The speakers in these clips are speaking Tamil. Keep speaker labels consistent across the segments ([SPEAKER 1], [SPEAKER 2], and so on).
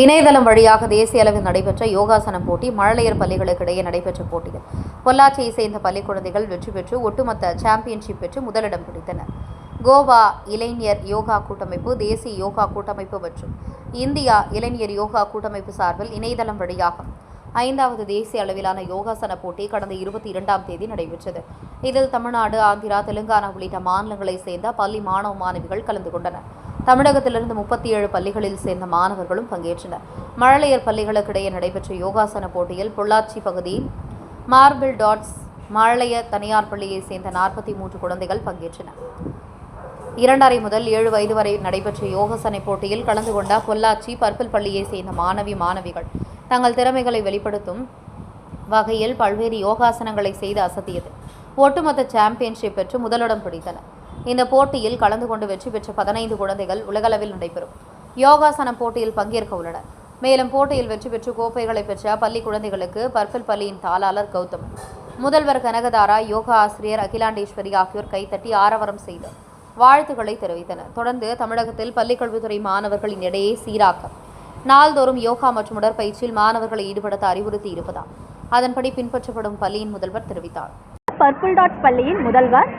[SPEAKER 1] இணையதளம் வழியாக தேசிய அளவில் நடைபெற்ற யோகாசனம் போட்டி மழலையர் பள்ளிகளுக்கிடையே நடைபெற்ற போட்டியில் பொள்ளாச்சியை சேர்ந்த பள்ளி குழந்தைகள் வெற்றி பெற்று ஒட்டுமொத்த சாம்பியன்ஷிப் பெற்று முதலிடம் பிடித்தனர். கோவா இளைஞர் யோகா கூட்டமைப்பு தேசிய யோகா கூட்டமைப்பு மற்றும் இந்தியா இளைஞர் யோகா கூட்டமைப்பு சார்பில் இணையதளம் வழியாக ஐந்தாவது தேசிய அளவிலான யோகாசன போட்டி கடந்த இருபத்தி இரண்டாம் தேதி நடைபெற்றது. இதில் தமிழ்நாடு ஆந்திரா தெலுங்கானா உள்ளிட்ட மாநிலங்களைச் சேர்ந்த பள்ளி மாணவ மாணவிகள் கலந்து கொண்டனர். தமிழகத்திலிருந்து முப்பத்தி ஏழு பள்ளிகளில் சேர்ந்த மாணவர்களும் பங்கேற்றனர். மழலையர் பள்ளிகளுக்கிடையே நடைபெற்ற யோகாசன போட்டியில் பொள்ளாச்சி பகுதியில் மார்பிள் டாட்ஸ் மழலைய தனியார் பள்ளியைச் சேர்ந்த நாற்பத்தி மூன்று குழந்தைகள் பங்கேற்றனர். இரண்டரை முதல் ஏழு வயது வரை நடைபெற்ற யோகசனை போட்டியில் கலந்து கொண்ட பொள்ளாச்சி பர்பிள் பள்ளியைச் சேர்ந்த மாணவி மாணவிகள் தங்கள் திறமைகளை வெளிப்படுத்தும் வகையில் பல்வேறு யோகாசனங்களை செய்து அசத்தியது. ஒட்டுமொத்த சாம்பியன்ஷிப் பெற்று முதலிடம் பிடித்தனர். இந்த போட்டியில் கலந்து கொண்டு வெற்றி பெற்ற பதினைந்து குழந்தைகள் உலகளவில் நடைபெறும். யோகாசனம் போட்டியில் பங்கேற்க உள்ளனர். மேலும் போட்டியில் வெற்றி பெற்று கோப்பைகளை பெற்ற பள்ளி குழந்தைகளுக்கு பர்பிள் பள்ளியின் தாளாளர் கௌதம் முதல்வர் கனகதாரா யோகா ஆசிரியர் அகிலாண்டேஸ்வரி ஆகியோர் கைத்தட்டி ஆரவாரம் செய்து வாழ்த்துக்களை தெரிவித்தனர். தொடர்ந்து தமிழகத்தில் பள்ளிக்கல்வித்துறை மாணவர்களின் இடையே சீராக்கம் நாள்தோறும் யோகா மற்றும் உடற்பயிற்சியில் மாணவர்களை ஈடுபடுத்த அறிவுறுத்தி இருப்பதால் அதன்படி பின்பற்றப்படும் பள்ளியின் முதல்வர் தெரிவித்தார்.
[SPEAKER 2] பர்பிள் டாட் பள்ளியின் முதல்வர்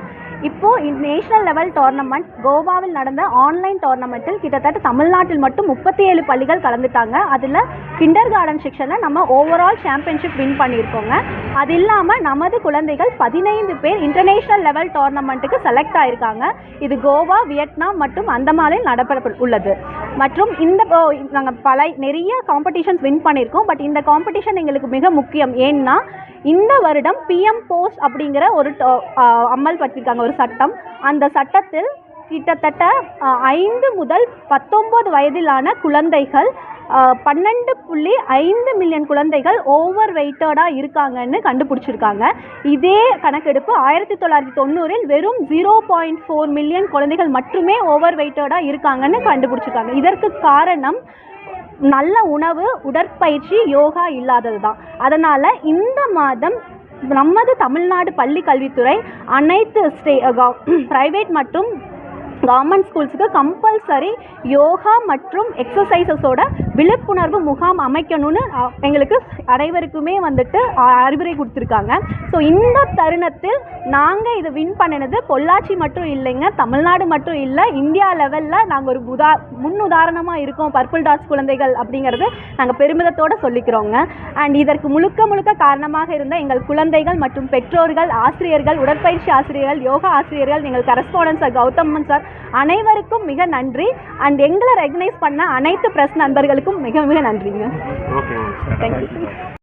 [SPEAKER 2] இப்போது நேஷனல் லெவல் டோர்னமெண்ட் கோவாவில் நடந்த ஆன்லைன் டோர்னமெண்ட்டில் கிட்டத்தட்ட தமிழ்நாட்டில் மட்டும் முப்பத்தி ஏழு பள்ளிகள் கலந்துட்டாங்க. அதில் கிண்டர் கார்டன் செக்ஷனில் நம்ம ஓவரால் சாம்பியன்ஷிப் வின் பண்ணியிருக்கோங்க. அது இல்லாமல் நமது குழந்தைகள் பதினைந்து பேர் இன்டர்நேஷ்னல் லெவல் டோர்னமெண்ட்டுக்கு செலக்ட் ஆயிருக்காங்க. இது கோவா வியட்நாம் மற்றும் அந்தமானில் நடைபெற உள்ளது. மற்றும் இந்த நாங்கள் பல நிறைய காம்படிஷன்ஸ் வின் பண்ணியிருக்கோம். பட் இந்த காம்படிஷன் எங்களுக்கு மிக முக்கியம். ஏன்னா இந்த வருடம் பிஎம் போஸ்ட் அப்படிங்கிற ஒரு டோ- அமல்படுத்தியிருக்காங்க ஒரு சட்டம். அந்த சட்டத்தில் கிட்டத்தட்ட ஐந்து முதல் பத்தொன்பது வயதிலான குழந்தைகள் பன்னெண்டு புள்ளி ஐந்து மில்லியன் குழந்தைகள் ஓவர் வெயிட்டடாக இருக்காங்கன்னு கண்டுபிடிச்சிருக்காங்க. இதே கணக்கெடுப்பு ஆயிரத்தி தொள்ளாயிரத்தி தொண்ணூறில் வெறும் ஜீரோ பாயிண்ட் ஃபோர் மில்லியன் குழந்தைகள் மட்டுமே ஓவர் வெயிட்டடாக இருக்காங்கன்னு கண்டுபிடிச்சிருக்காங்க. இதற்கு காரணம் நல்ல உணவு உடற்பயிற்சி யோகா இல்லாதது தான் அதனால் இந்த மாதம் நமது தமிழ்நாடு பள்ளி கல்வித்துறை அனைத்து ஸ்டே ப்ரைவேட் மற்றும் கவர்மெண்ட் ஸ்கூல்ஸுக்கு கம்பல்சரி யோகா மற்றும் எக்ஸசைசஸோட விழிப்புணர்வு முகாம் அமைக்கணும்னு எங்களுக்கு அனைவருக்குமே வந்துட்டு அறிவுரை கொடுத்துருக்காங்க. ஸோ இந்த தருணத்தில் நாங்கள் இதை வின் பண்ணினது பொள்ளாச்சி மட்டும் இல்லைங்க தமிழ்நாடு மட்டும் இல்லை இந்தியா லெவலில் நாங்கள் ஒரு உதா முன் உதாரணமாக இருக்கோம் பர்பிள் டாட்ஸ் குழந்தைகள் அப்படிங்கிறது நாங்கள் பெருமிதத்தோடு சொல்லிக்கிறோங்க. அண்ட் இதற்கு முழுக்க முழுக்க காரணமாக இருந்த எங்கள் குழந்தைகள் மற்றும் பெற்றோர்கள் ஆசிரியர்கள் உடற்பயிற்சி ஆசிரியர்கள் யோகா ஆசிரியர்கள் எங்கள் கரஸ்பாண்டன்ஸ் சார் கௌதமன் சார் அனைவருக்கும் மிக நன்றி. அண்ட் எங்களை ரெகனைஸ் பண்ண அனைத்து பிரஸ் நண்பர்களுக்கும் மிக மிக நன்றிங்க.
[SPEAKER 3] Okay
[SPEAKER 2] thank you